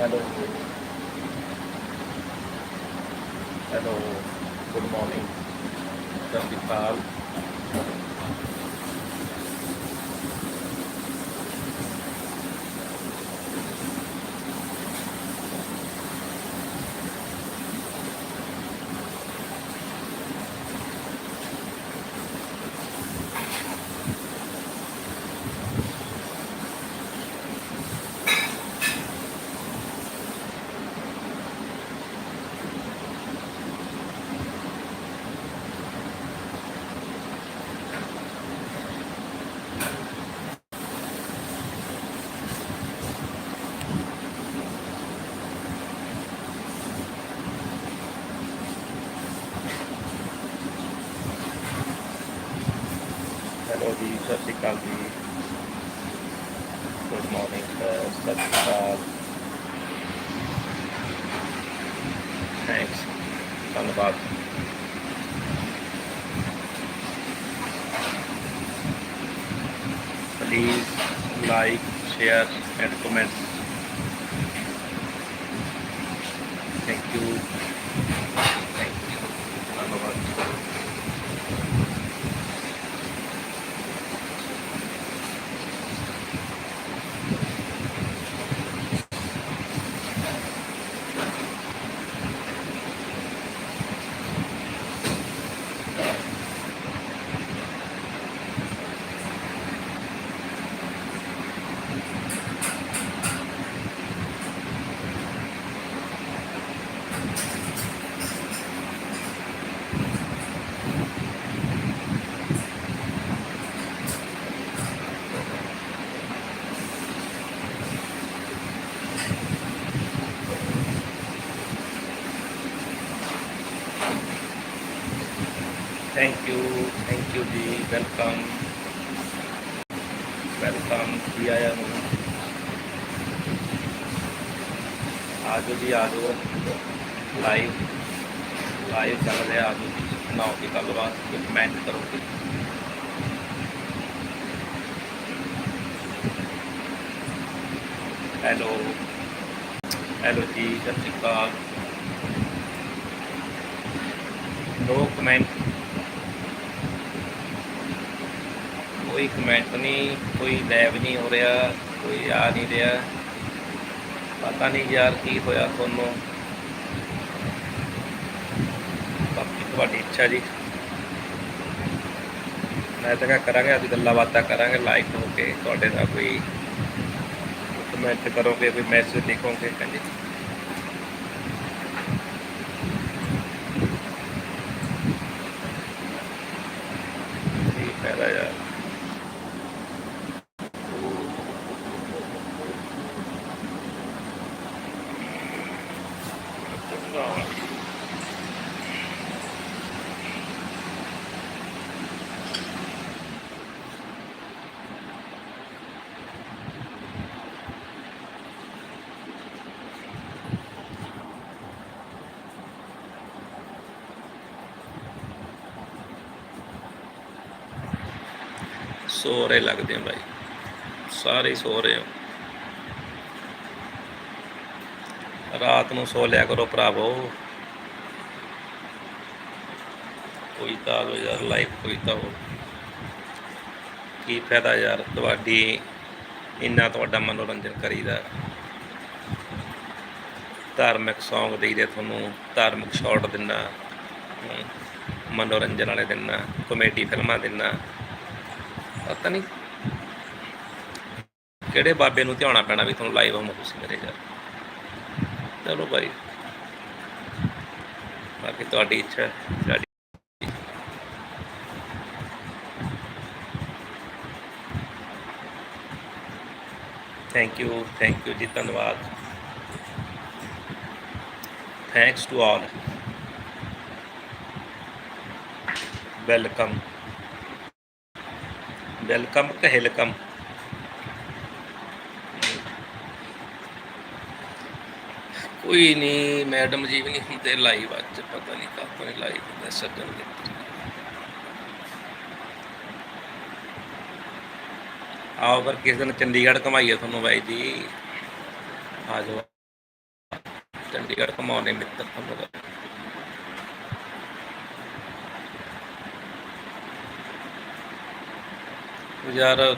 Hello. Hello. Good morning. ਸਤਿ ਸ਼੍ਰੀ Hello, the the subsequent good morning uh, uh, Thanks. subsequent thanks धन्यवाद please like share and comment thank you welcome welcome ਜੀ ਆਇਆਂ ਨੂੰ ਆਜੋ ਜੀ, ਆਜੋ। ਲਾਈਵ ਲਾਈਵ ਚੱਲ ਰਿਹਾ ਆਜੋ ਜੀ ਸੁਣਾਓ ਕੀ ਗੱਲਬਾਤ ਕੋਈ ਕਮੈਂਟ ਕਰੋ ਜੀ। ਹੈਲੋ ਹੈਲੋ ਜੀ, ਸਤਿ ਸ਼੍ਰੀ ਅਕਾਲ। ਨੋ ਕਮੈਂਟ ਕੋਈ ਕਮੈਂਟ ਨਹੀਂ, ਕੋਈ ਲਾਈਵ ਨਹੀਂ ਹੋ ਰਿਹਾ, ਕੋਈ ਆ ਨਹੀਂ ਰਿਹਾ। ਪਤਾ ਨਹੀਂ ਯਾਰ ਕੀ ਹੋਇਆ ਤੁਹਾਨੂੰ। ਬਾਕੀ ਤੁਹਾਡੀ ਇੱਛਾ ਜੀ। ਮੈਂ ਤਾਂ ਕਰਾਂਗੇ, ਅਸੀਂ ਗੱਲਾਂ ਬਾਤਾਂ ਕਰਾਂਗੇ ਲਾਈਕ ਹੋ ਕੇ, ਤੁਹਾਡੇ ਨਾਲ ਕੋਈ ਕਮੈਂਟ ਕਰੋਗੇ, ਕੋਈ ਮੈਸੇਜ ਲਿਖੋਗੇ ਕਹਿੰਦੇ ਕੀ ਫਾਇਦਾ ਯਾਰ ਸੋ ਰਹੇ ਲੱਗਦੇ ਹੋ ਭਾਈ ਸਾਰੇ ਸੋ ਰਹੇ ਹੋ ਰਾਤ ਨੂੰ ਸੋ ਲਿਆ ਕਰੋ ਭਰਾਵੋ। ਕੋਈ ਤਾਂ ਆਜੋ ਯਾਰ ਲਾਈਫ ਕੋਈ ਤਾਂ ਹੋ ਕੀ ਫਾਇਦਾ ਯਾਰ, ਤੁਹਾਡੀ ਇੰਨਾ ਤੁਹਾਡਾ ਮਨੋਰੰਜਨ ਕਰੀਦਾ। ਧਾਰਮਿਕ ਸੌਂਗ ਦੇਈਦੇ ਤੁਹਾਨੂੰ, ਧਾਰਮਿਕ ਸ਼ਾਰਟ ਦਿੰਨਾ ਮਨੋਰੰਜਨ ਵਾਲੇ ਦਿੰਨਾ ਕਮੇਡੀ ਫਿਲਮਾਂ ਦਿੰਨਾ ਪਤਾ ਨਹੀਂ ਕਿਹੜੇ ਬਾਬੇ ਨੂੰ ਧਿਆਉਣਾ ਪੈਣਾ ਵੀ ਤੁਹਾਨੂੰ ਲਾਈਵ ਆਉਣਾ ਤੁਸੀਂ ਮੇਰੇ ਯਾਰ ਚਲੋ ਭਾਈ। ਬਾਕੀ ਤੁਹਾਡੀ ਇੱਛਾ ਸਾਡੀ। ਥੈਂਕ ਯੂ ਥੈਂਕ ਯੂ ਜੀ, ਧੰਨਵਾਦ। Thanks to all welcome welcome, ਕਹੇਲਕਮ। ਕੋਈ ਨਹੀਂ ਮੈਡਮ ਜੀ ਵੀ ਨਹੀਂ ਹੁੰਦੇ ਲਾਈਵ ਅੱਜ, ਪਤਾ ਨਹੀਂ ਕਾਹਤੋਂ ਨਹੀਂ ਲਾਈਵ ਹੁੰਦੇ, ਸੱਜਣ ਦੇ। ਆਓ ਫਿਰ ਕਿਸ ਦਿਨ ਚੰਡੀਗੜ੍ਹ ਘਮਾਈਏ ਤੁਹਾਨੂੰ ਬਾਈ ਜੀ। ਆ ਜਾਓ। ਚੰਡੀਗੜ੍ਹ ਘਮਾਉਣੇ ਮਿੱਤਰ ਤੁਹਾਨੂੰ। ਯਾਰ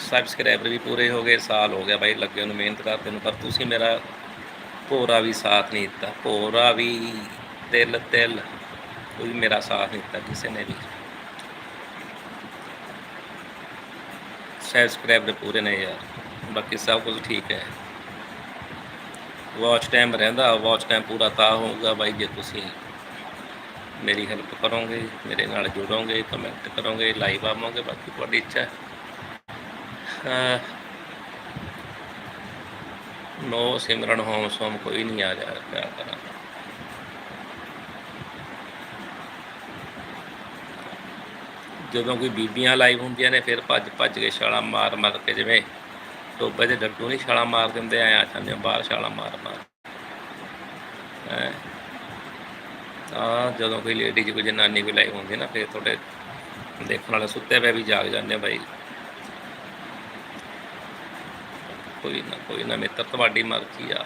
ਸਬਸਕ੍ਰਾਈਬਰ ਵੀ ਪੂਰੇ ਹੋ ਗਏ, ਸਾਲ ਹੋ ਗਿਆ ਬਾਈ, ਲੱਗੇ ਨੂੰ ਮਿਹਨਤ ਕਰਦੇ ਨੂੰ, ਪਰ ਤੁਸੀਂ ਮੇਰਾ ਭੋਰਾ ਵੀ ਸਾਥ ਨਹੀਂ ਦਿੱਤਾ। ਭੋਰਾ ਵੀ ਤਿਲ ਤਿਲ, ਕੋਈ ਮੇਰਾ ਸਾਥ ਨਹੀਂ ਦਿੱਤਾ ਕਿਸੇ ਨੇ ਵੀ। ਸਬਸਕ੍ਰਾਈਬਰ ਪੂਰੇ ਨੇ ਯਾਰ, ਬਾਕੀ ਸਭ ਕੁਝ ਠੀਕ ਹੈ। ਵਾਚ ਟਾਈਮ ਰਹਿੰਦਾ ਵਾਚ ਟਾਈਮ ਪੂਰਾ ਤਾਂ ਹੋਊਗਾ ਬਾਈ, ਜੇ ਤੁਸੀਂ ਮੇਰੀ ਹੈਲਪ ਕਰੋਗੇ, ਮੇਰੇ ਨਾਲ ਜੁੜੋਗੇ ਕਮੈਂਟ ਕਰੋਗੇ ਲਾਈਵ ਆਵੋਗੇ, ਬਾਕੀ ਤੁਹਾਡੀ ਇੱਛਾ ਹੈ। ਨੋ ਸਿਮਰਨ ਹੋਮ ਸੋਮ ਕੋਈ ਨਹੀਂ ਆ ਜਾ ਕਿਆ ਕਰਾਂ। ਜਦੋਂ ਕੋਈ ਬੀਬੀਆਂ ਲਾਈਵ ਹੁੰਦੀਆਂ ਨੇ, ਫਿਰ ਭੱਜ ਭੱਜ ਕੇ ਛਾਲਾਂ ਮਾਰ ਮਾਰ ਕੇ ਜਿਵੇਂ ਟੋਬੇ ਦੇ ਡੱਡੂ ਨਹੀਂ ਛਾਲਾਂ ਮਾਰ ਦਿੰਦੇ ਆ ਜਾਂਦੇ ਬਾਹਰ ਛਾਲਾਂ ਮਾਰ ਮਾਰ। ਹੈ। ਆ ਜਦੋਂ ਕੋਈ ਲੇਡੀ ਜੀ, ਕੋਈ ਜਨਾਨੀ ਕੋਈ ਲਾਈਵ ਹੁੰਦੀ ਨਾ, ਫਿਰ ਤੁਹਾਡੇ ਦੇਖਣ ਵਾਲੇ ਸੁੱਤੇ ਪਏ ਵੀ ਜਾਗ ਜਾਂਦੇ ਆ ਬਾਈ। ਕੋਈ ਨਾ ਕੋਈ ਨਾ ਮਿੱਤਰ, ਤੁਹਾਡੀ ਮਰਜ਼ੀ ਆ।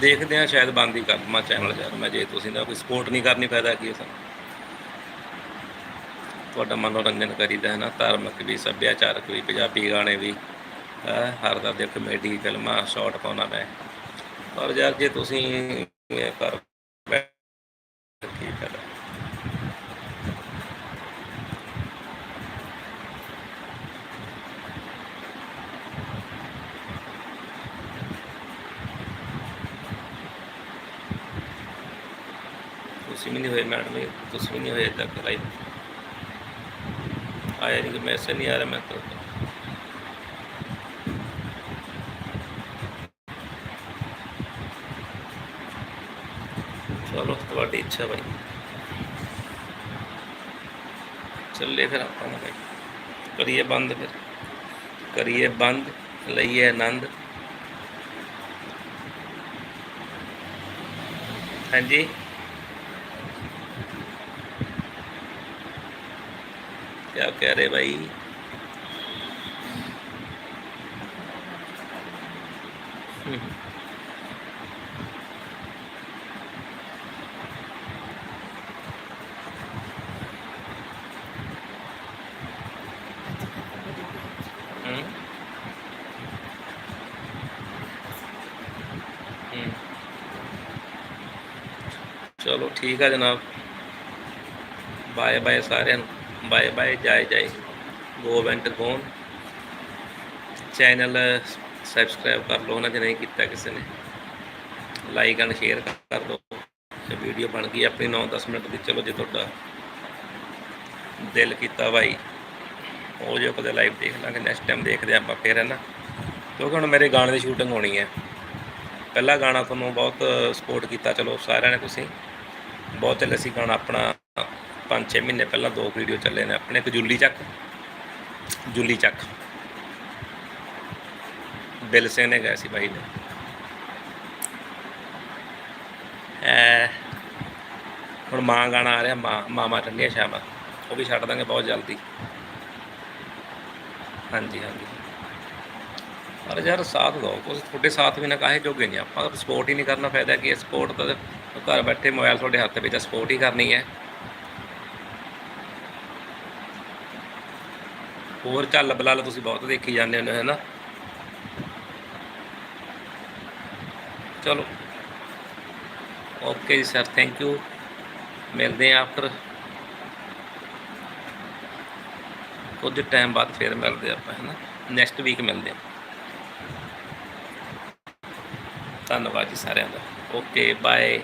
ਦੇਖਦੇ ਆ ਸ਼ਾਇਦ ਬੰਦ ਹੀ ਕਰ ਦਵਾਂ ਚੈਨਲ ਯਾਰ ਮੈਂ, ਜੇ ਤੁਸੀਂ ਨਾ ਕੋਈ ਸਪੋਰਟ ਨਹੀਂ ਕਰਨੀ, ਫਾਇਦਾ ਕੀ ਹੈ ਸਾਨੂੰ? ਤੁਹਾਡਾ ਮਨੋਰੰਜਨ ਕਰੀਦਾ ਹੈ ਨਾ, ਧਾਰਮਿਕ ਵੀ, ਸੱਭਿਆਚਾਰਕ ਵੀ, ਪੰਜਾਬੀ ਗਾਣੇ ਵੀ। ਹਰ ਦਾ ਦੇ ਕਮੇਡੀ ਫਿਲਮਾਂ ਸ਼ਾਰਟ ਪਾਉਣਾ ਮੈਂ। ਪਰ ਯਾਰ, ਜੇ ਤੁਸੀਂ ਇਹ ਕਰ ਕੀ ਫਾਇਦਾ ਤੁਸੀਂ ਵੀ ਨਹੀਂ ਹੋਏ ਮੈਡਮ ਜੀ ਤੁਸੀਂ ਵੀ ਨਹੀਂ ਹੋਏ ਤੱਕ ਲਾਈਵ ਆਇਆ ਨਹੀਂ ਮੈਸੇਜ ਨਹੀਂ ਆ ਰਿਹਾ ਮੈਂ ਤਾਂ। ਚਲੋ ਤੁਹਾਡੀ ਇੱਛਾ ਭਾਈ ਚੱਲੇ ਫਿਰ ਆਪਾਂ ਨੂੰ ਭਾਈ ਕਰੀਏ ਬੰਦ ਫਿਰ ਕਰੀਏ ਬੰਦ ਲਈਏ ਆਨੰਦ ਹਾਂਜੀ क्या कह रहे भाई Hmm? Hmm. ਚਲੋ ਠੀਕ ਆ ਜਨਾਬ। ਬਾਏ ਬਾਏ ਸਾਰਿਆਂ ਨੂੰ। ਬਾਏ ਬਾਏ ਜਾਏ ਜਾਏ go went gone channel subscribe ਕਰ ਲਓ ਨਾ ਜੇ ਨਹੀਂ ਕੀਤਾ ਕਿਸੇ ਨੇ। ਲਾਈਕ ਐਂਡ ਸ਼ੇਅਰ ਕਰ ਦਿਓ ਤੇ ਵੀਡੀਓ ਬਣ ਗਈ ਆਪਣੀ 9-10 ਮਿੰਟ ਦੀ। ਚਲੋ ਜੇ ਤੁਹਾਡਾ ਦਿਲ ਕੀਤਾ ਭਾਈ ਉਹ ਜੋ ਕਦੇ ਲਾਈਵ ਦੇਖ ਲਾਂਗੇ ਨੈਕਸਟ ਟਾਈਮ ਦੇਖਦੇ ਆਪਾਂ ਫੇਰ, ਹੈ ਨਾ? ਕਿਉਂਕਿ ਹੁਣ ਮੇਰੇ ਗਾਣੇ ਦੀ ਸ਼ੂਟਿੰਗ ਹੋਣੀ ਹੈ। ਪਹਿਲਾ ਗਾਣਾ ਤੁਹਾਨੂੰ ਬਹੁਤ ਸਪੋਰਟ ਕੀਤਾ, ਚਲੋ ਸਾਰਿਆਂ ਨੇ ਤੁਸੀਂ। ਬਹੁਤ ਚੱਲੇ ਸੀ ਗਾਣਾ ਆਪਣਾ 5-6 ਮਹੀਨੇ ਪਹਿਲਾਂ ਦੋ ਵੀਡੀਓ ਚੱਲੇ ਨੇ ਆਪਣੇ, ਇੱਕ ਜੁੱਲੀ ਚੱਕ। ਜੁੱਲੀ ਚੱਕ। ਬਿਲ ਸਿੰਘ ਨੇ ਗਾਇਆ ਸੀ ਬਾਈ ਨੇ। ਐ, ਹੁਣ ਮਾਂ ਗਾਣਾ ਆ ਰਿਹਾ, ਮਾਂ ਮਾਮਾ ਠੰਡੀਆਂ ਸ਼ਾਮਾਂ ਉਹ ਵੀ ਛੱਡ ਦਾਂਗੇ ਬਹੁਤ ਜਲਦੀ। ਹਾਂਜੀ ਹਾਂਜੀ। ਪਰ ਯਾਰ ਸਾਥ ਦਿਓ ਕੁਝ ਤੁਹਾਡੇ ਸਾਥ ਵੀ ਨਾ ਕਾਹੇ ਜੋਗੇ ਨਹੀਂ। ਆਪਾਂ ਸਪੋਰਟ ਹੀ ਨਹੀਂ ਕਰਨਾ ਫਾਇਦਾ ਕੀ ਹੈ। ਸਪੋਰਟ ਤਾਂ ਘਰ ਬੈਠੇ ਮੋਬਾਈਲ ਤੁਹਾਡੇ ਹੱਥ ਵਿੱਚ ਤਾਂ ਸਪੋਰਟ ਹੀ ਕਰਨੀ ਹੈ। ਹੋਰ ਚੱਲ ਬਲਾਲ, ਤੁਸੀਂ ਬਹੁਤ ਦੇਖੀ ਜਾਂਦੇ ਹੋ, ਹੈ ਨਾ? ਚਲੋ। ਓਕੇ ਜੀ ਸਰ ਥੈਂਕ ਯੂ ਮਿਲਦੇ ਆ ਆਫਟਰ ਕੁਝ ਟਾਈਮ ਬਾਅਦ ਫੇਰ ਮਿਲਦੇ ਆਪਾਂ ਹੈ ਨਾ ਨੈਕਸਟ ਵੀਕ ਮਿਲਦੇ ਹਾਂ। ਧੰਨਵਾਦ ਜੀ ਸਾਰਿਆਂ ਦਾ। Okay bye